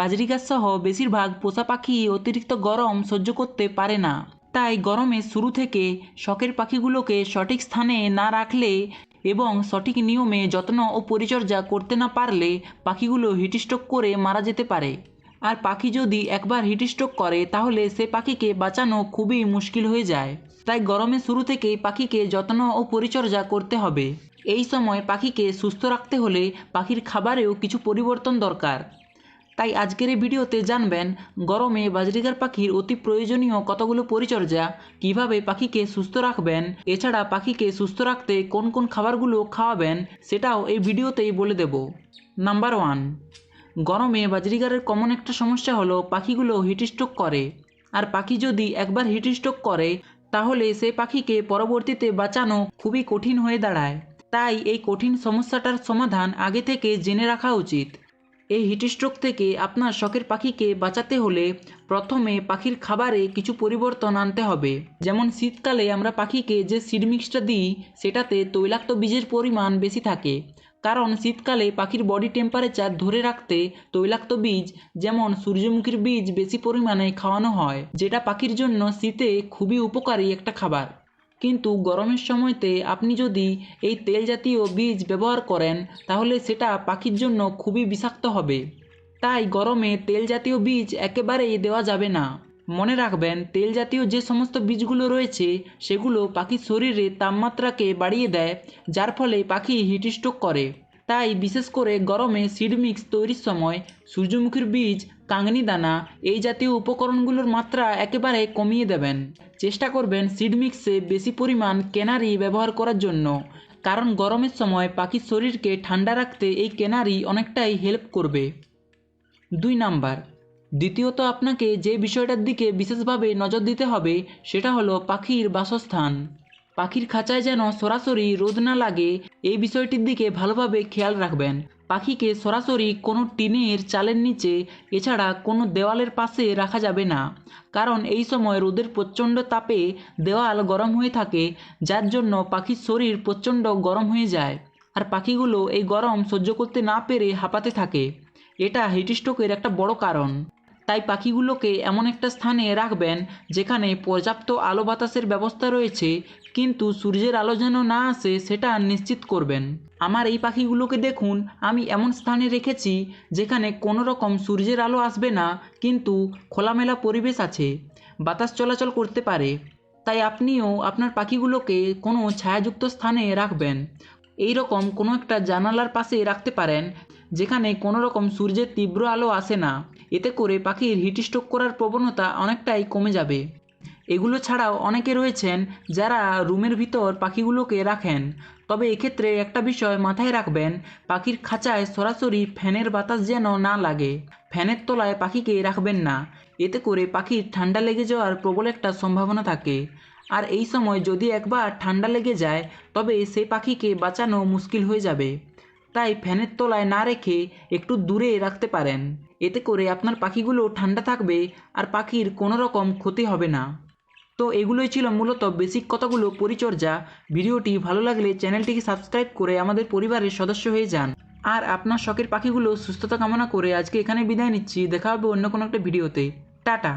বাজরিগাছ সহ বেশিরভাগ পোষা পাখি অতিরিক্ত গরম সহ্য করতে পারে না। তাই গরমের শুরু থেকে শখের পাখিগুলোকে সঠিক স্থানে না রাখলে এবং সঠিক নিয়মে যত্ন ও পরিচর্যা করতে না পারলে পাখিগুলো হিটস্ট্রোক করে মারা যেতে পারে। আর পাখি যদি একবার হিটস্ট্রোক করে, তাহলে সে পাখিকে বাঁচানো খুবই মুশকিল হয়ে যায়। তাই গরমের শুরু থেকেই পাখিকে যত্ন ও পরিচর্যা করতে হবে। এই সময় পাখিকে সুস্থ রাখতে হলে পাখির খাবারেও কিছু পরিবর্তন দরকার। তাই আজকের এই ভিডিওতে জানবেন, গরমে বাজরিগার পাখির অতি প্রয়োজনীয় কতগুলো পরিচর্যা, কীভাবে পাখিকে সুস্থ রাখবেন, এছাড়া পাখিকে সুস্থ রাখতে কোন কোন খাবারগুলো খাওয়াবেন, সেটাও এই ভিডিওতেই বলে দেব। নাম্বার ওয়ান, গরমে বাজরিগারের কমন একটা সমস্যা হলো পাখিগুলো হিটস্ট্রোক করে। আর পাখি যদি একবার হিটস্ট্রোক করে, তাহলে সে পাখিকে পরবর্তীতে বাঁচানো খুবই কঠিন হয়ে দাঁড়ায়। তাই এই কঠিন সমস্যাটার সমাধান আগে থেকে জেনে রাখা উচিত। এই হিটস্ট্রোক থেকে আপনার শখের পাখিকে বাঁচাতে হলে প্রথমে পাখির খাবারে কিছু পরিবর্তন আনতে হবে। যেমন শীতকালে আমরা পাখিকে যে সিড মিক্সটা দিই, সেটাতে তৈলাক্ত বীজের পরিমাণ বেশি থাকে। কারণ শীতকালে পাখির বডি টেম্পারেচার ধরে রাখতে তৈলাক্ত বীজ, যেমন সূর্যমুখীর বীজ, বেশি পরিমাণে খাওয়ানো হয়, যেটা পাখির জন্য শীতে খুবই উপকারী একটা খাবার। কিন্তু গরমের সময়তে আপনি যদি এই তেল জাতীয় বীজ ব্যবহার করেন, তাহলে সেটা পাখির জন্য খুবই বিষাক্ত হবে। তাই গরমে তেল জাতীয় বীজ একেবারেই দেওয়া যাবে না। মনে রাখবেন, তেল জাতীয় যে সমস্ত বীজগুলো রয়েছে, সেগুলো পাখির শরীরে তাপমাত্রাকে বাড়িয়ে দেয়, যার ফলে পাখি হিটস্ট্রোক করে। তাই বিশেষ করে গরমে সিড মিক্স তৈরির সময় সূর্যমুখীর বীজ, কাঙনি দানা এই জাতীয় উপকরণগুলোর মাত্রা একেবারে কমিয়ে দেবেন। চেষ্টা করবেন সিড মিক্সে বেশি পরিমাণ কেনারি ব্যবহার করার জন্য, কারণ গরমের সময় পাখির শরীরকে ঠান্ডা রাখতে এই কেনারি অনেকটাই হেল্প করবে। দুই নাম্বার, দ্বিতীয়ত আপনাকে যে বিষয়টার দিকে বিশেষভাবে নজর দিতে হবে সেটা হলো পাখির বাসস্থান। পাখির খাঁচায় যেন সরাসরি রোদ না লাগে, এই বিষয়টির দিকে ভালোভাবে খেয়াল রাখবেন। পাখিকে সরাসরি কোনো টিনের চালের নিচে, এছাড়া কোনো দেওয়ালের পাশে রাখা যাবে না। কারণ এই সময় রোদের প্রচণ্ড তাপে দেওয়াল গরম হয়ে থাকে, যার জন্য পাখির শরীর প্রচণ্ড গরম হয়ে যায়। আর পাখিগুলো এই গরম সহ্য করতে না পেরে হাঁপাতে থাকে। এটা হিটস্ট্রোকের একটা বড় কারণ। তাই পাখিগুলোকে এমন একটা স্থানে রাখবেন যেখানে পর্যাপ্ত আলো বাতাসের ব্যবস্থা রয়েছে, কিন্তু সূর্যের আলো যেন না আসে সেটা নিশ্চিত করবেন। আমার এই পাখিগুলোকে দেখুন, আমি এমন স্থানে রেখেছি যেখানে কোনো রকম সূর্যের আলো আসবে না, কিন্তু খোলামেলা পরিবেশ আছে, বাতাস চলাচল করতে পারে। তাই আপনিও আপনার পাখিগুলোকে কোনো ছায়াযুক্ত স্থানে রাখবেন। এই রকম কোনো একটা জানালার পাশে রাখতে পারেন যেখানে কোনো রকম সূর্যের তীব্র আলো আসে না। এতে করে পাখির হিটস্ট্রোক করার প্রবণতা অনেকটাই কমে যাবে। এগুলো ছাড়াও অনেকে রয়েছেন যারা রুমের ভিতর পাখিগুলোকে রাখেন। তবে এক্ষেত্রে একটা বিষয় মাথায় রাখবেন, পাখির খাঁচায় সরাসরি ফ্যানের বাতাস যেন না লাগে। ফ্যানের তলায় পাখিকে রাখবেন না। এতে করে পাখির ঠান্ডা লেগে যাওয়ার প্রবল একটা সম্ভাবনা থাকে। আর এই সময় যদি একবার ঠান্ডা লেগে যায়, তবে সেই পাখিকে বাঁচানো মুশকিল হয়ে যাবে। তাই ফ্যানের তলায় না রেখে একটু দূরে রাখতে পারেন। এতে করে আপনার পাখিগুলো ঠান্ডা থাকবে আর পাখির কোনো রকম ক্ষতি হবে না। তো এগুলোই ছিল মূলত বেসিক কতগুলো পরিচর্যা। ভিডিওটি ভালো লাগলে চ্যানেলটিকে সাবস্ক্রাইব করে আমাদের পরিবারের সদস্য হয়ে যান। আর আপনার শখের পাখিগুলো সুস্থতা কামনা করে আজকে এখানে বিদায় নিচ্ছি। দেখা হবে অন্য কোনো একটা ভিডিওতে। টাটা।